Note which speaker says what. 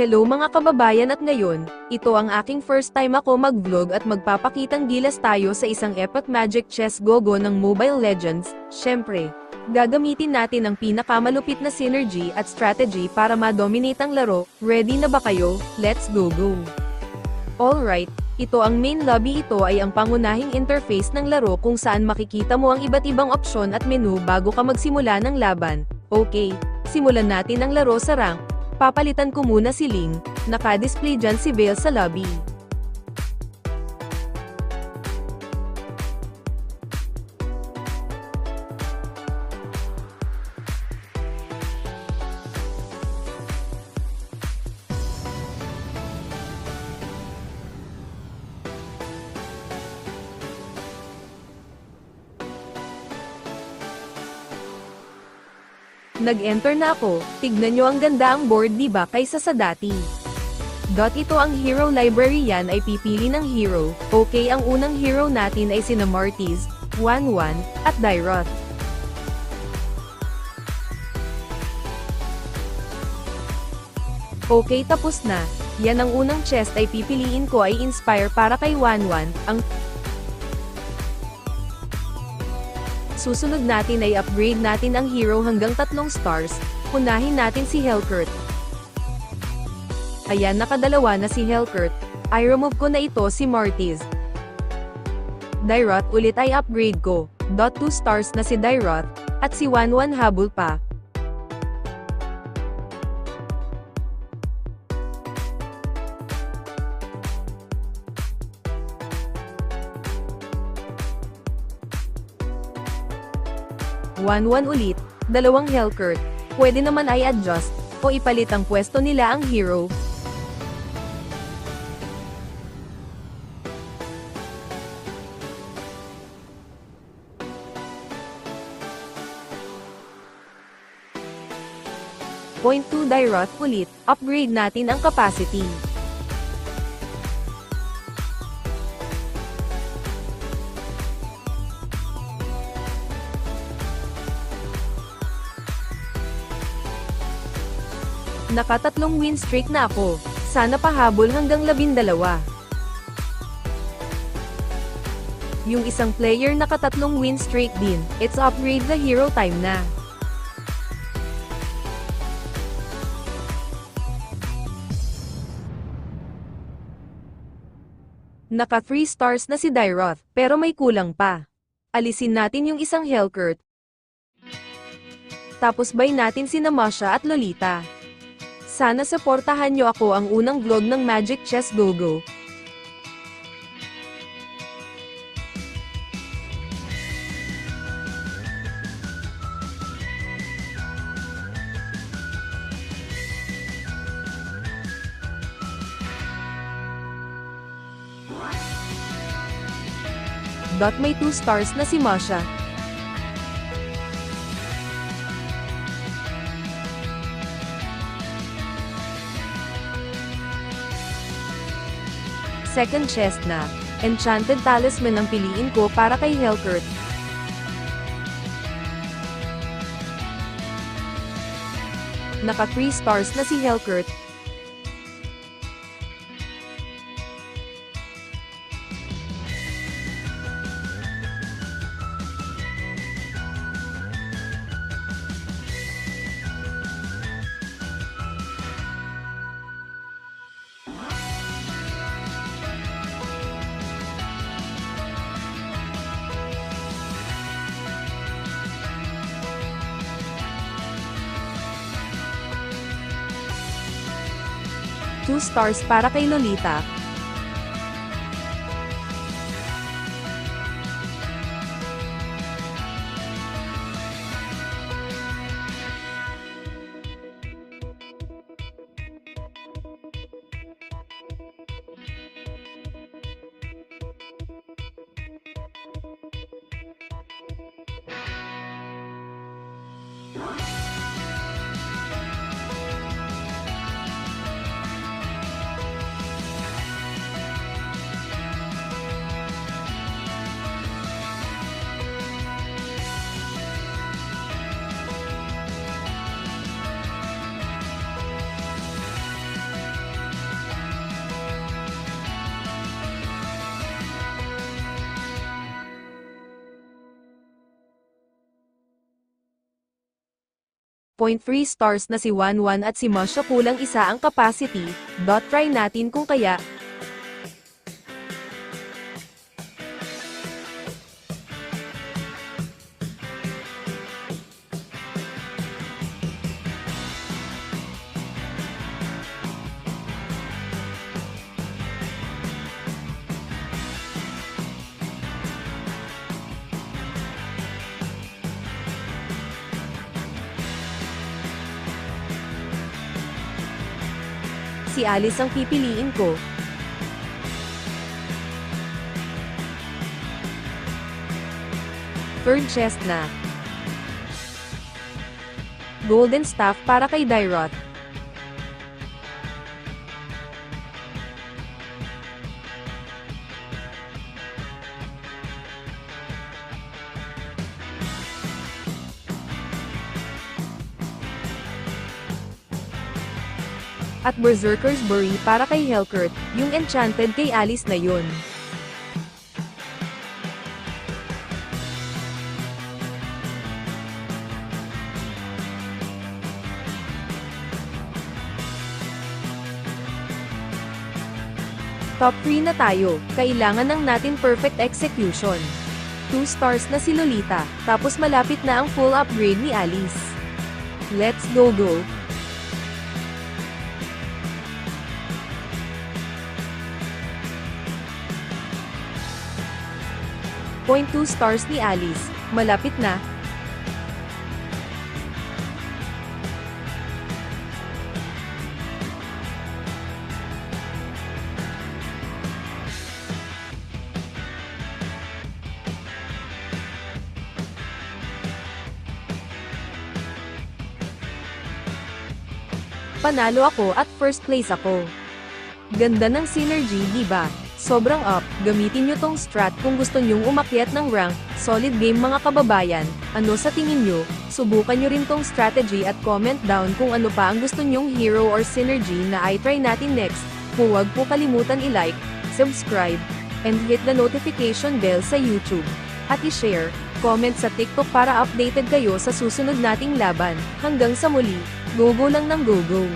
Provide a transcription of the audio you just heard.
Speaker 1: Hello mga kababayan at ngayon, ito ang aking first time ako mag-vlog at magpapakitang gilas tayo sa isang Epic Magic Chess Gogo ng Mobile Legends, syempre. Gagamitin natin ang pinakamalupit na synergy at strategy para ma-dominate ang laro, ready na ba kayo? Let's go go! Alright, ito ang main lobby ito ay ang pangunahing interface ng laro kung saan makikita mo ang iba't ibang opsyon at menu bago ka magsimula ng laban. Okay, simulan natin ang laro sa rank, Papalitan ko muna si Ling, naka-display dyan si Vale sa lobby. Nag-enter na ako, tignan nyo ang ganda ang board di ba kaysa sa dati. Dot ito ang hero library yan ay pipili ng hero, okay ang unang hero natin ay sina Martis, 1-1, at Dairoth. Okay tapos na, yan ang unang chest ay pipiliin ko ay Inspire para kay 1-1, ang Susunod natin ay upgrade natin ang hero hanggang tatlong stars, unahin natin si Helkurt. Ayan nakadalawa na si Helkurt, I remove ko na ito si Martis. Dairoth ulit ay upgrade ko, dot 2 stars na si Dairoth, at si 1-1 habol pa. One-one ulit, dalawang Helkurt, pwede naman ay adjust, o ipalit ang pwesto nila ang hero. Point 2 Dairoth ulit, upgrade natin ang capacity. Nakatatlong win streak na ako. Sana pahabol hanggang labindalawa. Yung isang player nakatatlong win streak din, it's upgrade the hero time na. Naka 3 stars na si Dairoth, pero may kulang pa. Alisin natin yung isang Helkurt. Tapos bay natin si Namasha at Lolita. Sana suportahan nyo ako ang unang vlog ng Magic Chess Go-Go. Dot may 2 stars na si Masha. Second chest na, Enchanted Talisman ang piliin ko para kay Hellcurt. Naka 3 stars na si Hellcurt, 2 stars para kay Lolita. What? 0.3 stars na si 11 at si Masha kulang isa ang capacity, dot try natin kung kaya, si Alice ang pipiliin ko. Third chest na. Golden staff para kay Dyrot. At Berserker's Bury para kay Helkert, yung enchanted kay Alice na yun. Top 3 na tayo, kailangan ng natin perfect execution. 2 stars na si Lolita, tapos malapit na ang full upgrade ni Alice. Let's go go! Point 2 stars ni Alice, malapit na, panalo ako at first place ako. Ganda ng synergy, di ba? Sobrang up, gamitin nyo tong strat kung gusto nyong umakyat ng rank, solid game mga kababayan, ano sa tingin nyo, subukan nyo rin tong strategy at comment down kung ano pa ang gusto nyong hero or synergy na i-try natin next, huwag po kalimutan i-like, subscribe, and hit the notification bell sa YouTube, at i-share, comment sa TikTok para updated kayo sa susunod nating laban, hanggang sa muli, go go lang ng go go!